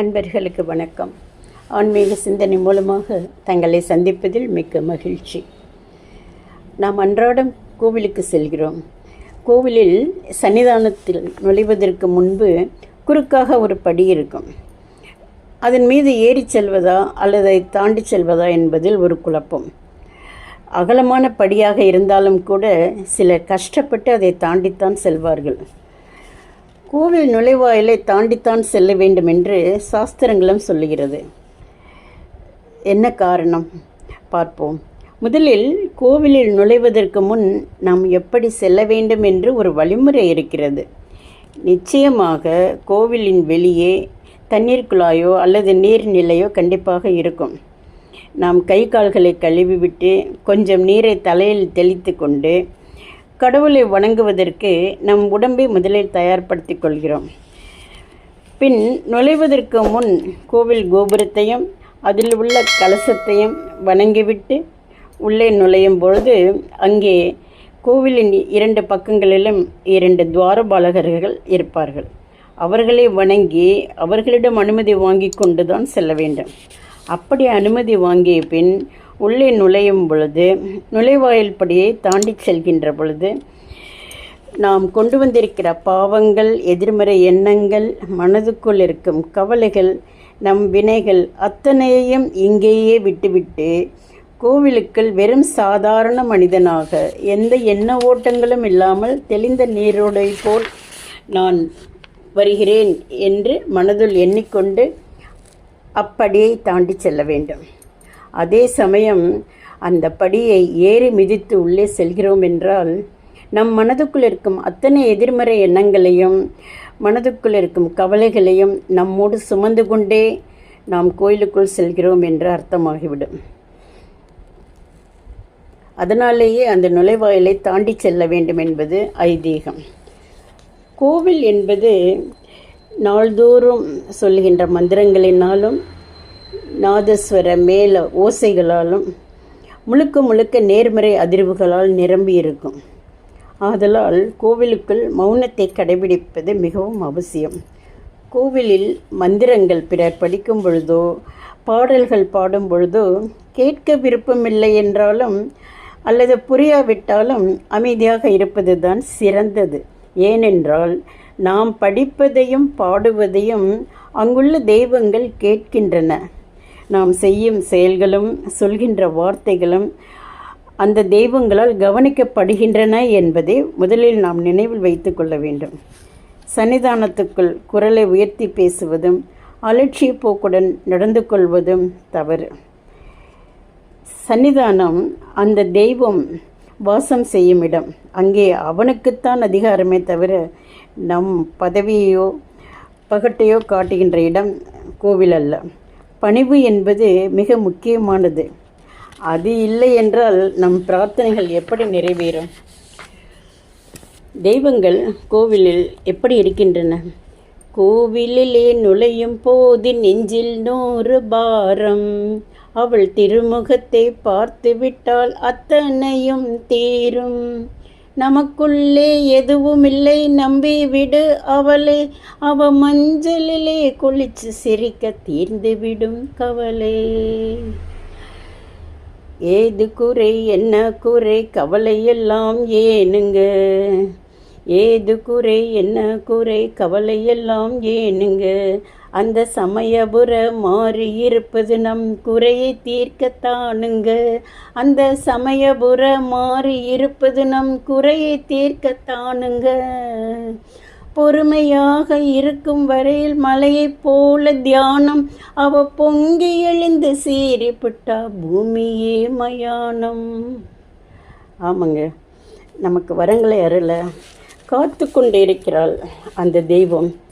அன்பர்களுக்கு வணக்கம். ஆன்மீக சிந்தனை மூலமாக தங்களை சந்திப்பதில் மிக்க மகிழ்ச்சி. நாம் அன்றாடம் கோவிலுக்கு செல்கிறோம். கோவிலில் சன்னிதானத்தில் நுழைவதற்கு முன்பு குறுக்காக ஒரு படி இருக்கும். அதன் மீது ஏறி செல்வதா அல்லது அதை தாண்டி செல்வதா என்பதில் ஒரு குழப்பம். அகலமான படியாக இருந்தாலும் கூட சிலர் கஷ்டப்பட்டு அதை தாண்டித்தான் செல்வார்கள். கோவில் நுழைவாயிலை தாண்டித்தான் செல்ல வேண்டும் என்று சாஸ்திரங்களும் சொல்லுகிறது. என்ன காரணம்? பார்ப்போம். முதலில் கோவிலில் நுழைவதற்கு முன் நாம் எப்படி செல்ல வேண்டும் என்று ஒரு வழிமுறை இருக்கிறது. நிச்சயமாக கோவிலின் வெளியே தண்ணீர் குழாயோ அல்லது நீர்நிலையோ கண்டிப்பாக இருக்கும். நாம் கை கால்களை கழுவிவிட்டு கொஞ்சம் நீரை தலையில் தெளித்து கொண்டு கடவுளை வணங்குவதற்கு நம் உடம்பை முதலில் தயார்படுத்தி கொள்கிறோம். பின் நுழைவதற்கு முன் கோவில் கோபுரத்தையும் அதில் உள்ள கலசத்தையும் வணங்கிவிட்டு உள்ளே நுழையும் பொழுது அங்கே கோவிலின் இரண்டு பக்கங்களிலும் இரண்டு துவாரபாலகர்கள் இருப்பார்கள். அவர்களை வணங்கி அவர்களிடம் அனுமதி வாங்கி கொண்டு தான் செல்ல வேண்டும். அப்படி அனுமதி வாங்கிய பின் உள்ளே நுழையும் பொழுது நுழைவாயில் படியை தாண்டி செல்கின்ற பொழுது நாம் கொண்டு வந்திருக்கிற பாவங்கள் எதிர்மறை எண்ணங்கள் மனதுக்குள் இருக்கும் கவலைகள் நம் வினைகள் அத்தனையையும் இங்கேயே விட்டுவிட்டு கோவிலுக்குள் வெறும் சாதாரண மனிதனாக எந்த எண்ண ஓட்டங்களும் இல்லாமல் தெளிந்த நீரோடை போல் நான் வருகிறேன் என்று மனதுள் எண்ணிக்கொண்டு அப்படியை தாண்டி செல்ல வேண்டும். அதே சமயம் அந்த படியை ஏறி மிதித்து உள்ளே செல்கிறோம் என்றால் நம் மனதுக்குள் இருக்கும் அத்தனை எதிர்மறை எண்ணங்களையும் மனதுக்குள் இருக்கும் கவலைகளையும் நம்மோடு சுமந்து கொண்டே நாம் கோயிலுக்குள் செல்கிறோம் என்று அர்த்தமாகிவிடும். அதனாலேயே அந்த நுழைவாயிலை தாண்டி செல்ல வேண்டும் என்பது ஐதீகம். கோவில் என்பது நாள்தோறும் சொல்கின்ற மந்திரங்களினாலும் நாதஸ்வர மேல ஓசைகளாலும் முழுக்க முழுக்க நேர்மறை அதிர்வுகளால் நிரம்பி இருக்கும். ஆதலால் கோவிலுக்குள் மௌனத்தை கடைபிடிப்பது மிகவும் அவசியம். கோவிலில் மந்திரங்கள் பிறர் படிக்கும் பொழுதோ பாடல்கள் பாடும் பொழுதோ கேட்க விருப்பமில்லை என்றாலும் அல்லது புரியாவிட்டாலும் அமைதியாக இருப்பது தான் சிறந்தது. ஏனென்றால் நாம் படிப்பதையும் பாடுவதையும் அங்குள்ள தெய்வங்கள் கேட்கின்றன. நாம் செய்யும் செயல்களும் சொல்கின்ற வார்த்தைகளும் அந்த தெய்வங்களால் கவனிக்கப்படுகின்றன என்பதை முதலில் நாம் நினைவில் வைத்து கொள்ள வேண்டும். சன்னிதானத்துக்குள் குரலை உயர்த்தி பேசுவதும் அலட்சிய போக்குடன் நடந்து கொள்வதும் தவறு. சன்னிதானம் அந்த தெய்வம் வாசம் செய்யும் இடம். அங்கே அவனுக்குத்தான் அதிகாரமே தவிர நம் பதவியையோ பகட்டையோ காட்டுகின்ற இடம் கோவில் அல்ல பணிவு என்பது மிக முக்கியமானது. அது இல்லை என்றால் நம் பிரார்த்தனைகள் எப்படி நிறைவேறும்? தெய்வங்கள் கோவிலில் எப்படி இருக்கின்றன? கோவிலிலே நுழையும் போது நெஞ்சில் நூறு பாரம். அவள் திருமுகத்தை பார்த்து விட்டால் அத்தனையும் தீரும். நமக்குள்ளே எதுவும் இல்லை நம்பி விடு அவளே. அவ மஞ்சளிலே குளிச்சு சிரிக்க தீர்ந்து விடும் கவலை ஏது குறை என்ன குறை? கவலையெல்லாம் ஏனுங்க. ஏது குறை என்ன குறை? கவலையெல்லாம் ஏனுங்க. அந்த சமயபுர மாறி இருப்பது நம் குறையை தீர்க்கத்தானுங்க. அந்த சமயபுர மாறி இருப்பது நம் குறையை தீர்க்கத்தானுங்க. பொறுமையாக இருக்கும் வரையில் மலையைப் போல தியானம். அவ பொங்கி எழுந்து சீறிப்பட்டா பூமியே மயானம். ஆமாங்க. நமக்கு வரங்களை அருள காத்து கொண்டிருக்கிறாள் அந்த தெய்வம்.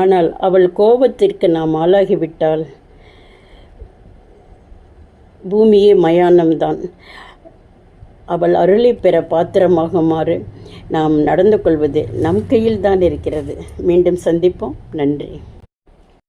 ஆனால் அவள் கோபத்திற்கு நாம் ஆளாகிவிட்டால் பூமியே மயானம்தான். அவள் அருளை பெற பாத்திரமாகுமாறு நாம் நடந்து கொள்வது நம் கையில் தான் இருக்கிறது. மீண்டும் சந்திப்போம். நன்றி.